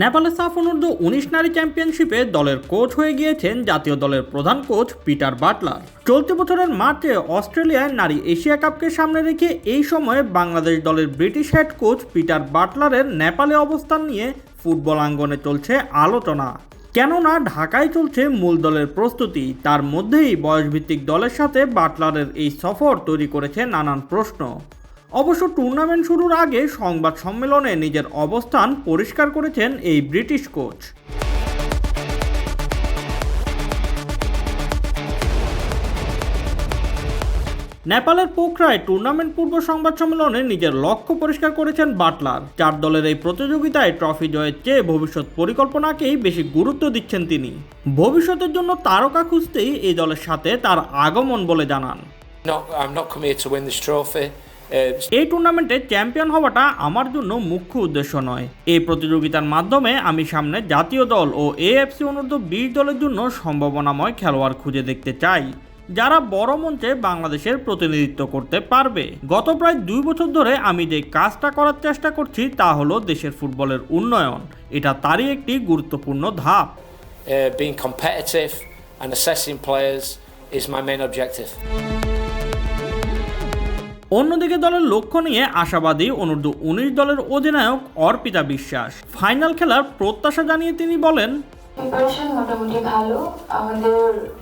নেপালের সাফ অনূর্ধ্ব উনিশ নারী চ্যাম্পিয়নশিপে দলের কোচ হয়ে গিয়েছেন জাতীয় দলের প্রধান কোচ পিটার বাটলার। চলতি বছরের মার্চে অস্ট্রেলিয়ায় নারী এশিয়া কাপকে সামনে রেখে এই সময়ে বাংলাদেশ দলের ব্রিটিশ হেড কোচ পিটার বাটলারের নেপালে অবস্থান নিয়ে ফুটবল আঙ্গনে চলছে আলোচনা। কেননা ঢাকায় চলছে মূল দলের প্রস্তুতি। তার মধ্যেই বয়সভিত্তিক দলের সাথে বাটলারের এই সফর তৈরি করেছে নানান প্রশ্ন। অবশ্য টুর্নামেন্ট শুরুর আগে সংবাদ সম্মেলনে নিজের অবস্থান পরিষ্কার করেছেন এই ব্রিটিশ কোচ। নেপালের পোখরায় টুর্নামেন্ট পূর্ব সংবাদ সম্মেলনে নিজের লক্ষ্য পরিষ্কার করেছেন বাটলার। চার দলের এই প্রতিযোগিতায় ট্রফি জয়ের চেয়ে ভবিষ্যৎ পরিকল্পনাকেই বেশি গুরুত্ব দিচ্ছেন তিনি। ভবিষ্যতের জন্য তারকা খুঁজতেই এই দলের সাথে তার আগমন বলে জানান। এই টুর্নামেন্টে চ্যাম্পিয়ন হওয়াটা আমার জন্য মুখ্য উদ্দেশ্য নয়। এই প্রতিযোগিতার মাধ্যমে আমি সামনে জাতীয় দল ও এএফসি অনূর্ধ্ব বিশ দলের জন্য সম্ভাবনাময় খেলোয়াড় খুঁজে দেখতে চাই যারা বড় মঞ্চে বাংলাদেশের প্রতিনিধিত্ব করতে পারবে। গত প্রায় দুই বছর ধরে আমি যে কাজটা করার চেষ্টা করছি তা হলো দেশের ফুটবলের উন্নয়ন। এটা তারই একটি গুরুত্বপূর্ণ ধাপ। Uh, being competitive and assessing players is my main objective. অন্যদিকে দলের লক্ষ্য নিয়ে আশাবাদী অনূর্ধ্ব উনিশ দলের অধিনায়ক অর্পিতা বিশ্বাস। ফাইনাল খেলার প্রত্যাশা জানিয়ে তিনি বলেন প্রিপারেশন মোটামুটি ভালো। আমাদের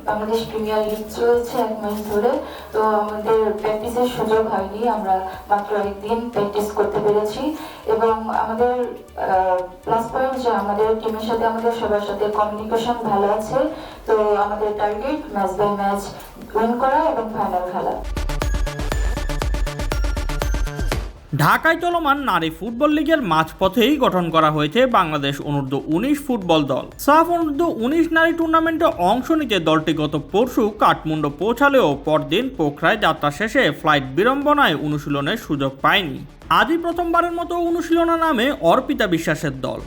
বাংলাদেশ প্রিমিয়ার লিগ চলছে এক মাস ধরে। তো আমাদের প্র্যাকটিসের সুযোগ হয়নি। আমরা মাত্র একদিন প্র্যাকটিস করতে পেরেছি। এবং আমাদের প্লাস পয়েন্ট যে আমাদের টিমের সাথে আমাদের সবার সাথে কমিউনিকেশন ভালো আছে। তো আমাদের target match by match win করা এবং ফাইনাল খেলা। ঢাকায় চলমান নারী ফুটবল লীগের মাঝপথেই গঠন করা হয়েছে বাংলাদেশ অনূর্ধ্ব উনিশ ফুটবল দল। সাফ অনূর্ধ্ব উনিশ নারী টুর্নামেন্টে অংশ নিতে দলটি গত পরশু কাঠমান্ডু পৌঁছালেও পরদিন পোখরায় যাত্রা শেষে ফ্লাইট বিড়ম্বনায় অনুশীলনের সুযোগ পায়নি। আজই প্রথমবারের মতো অনুশীলনা নামে অর্পিতা বিশ্বাসের দল।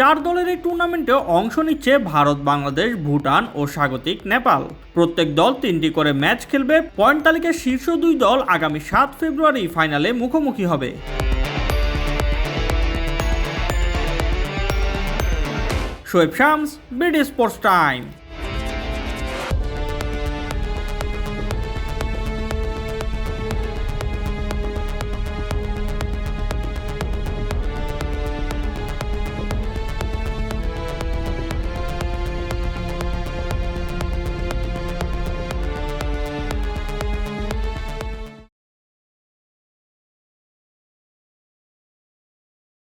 চার দলের এই টুর্নামেন্টে অংশ নিচ্ছে ভারত, বাংলাদেশ, ভুটান ও স্বাগতিক নেপাল। প্রত্যেক দল তিনটি করে ম্যাচ খেলবে। পয়েন্ট তালিকার শীর্ষ দুই দল আগামী সাত ফেব্রুয়ারি ফাইনালে মুখোমুখি হবে। Shoaib Shams BD sports time.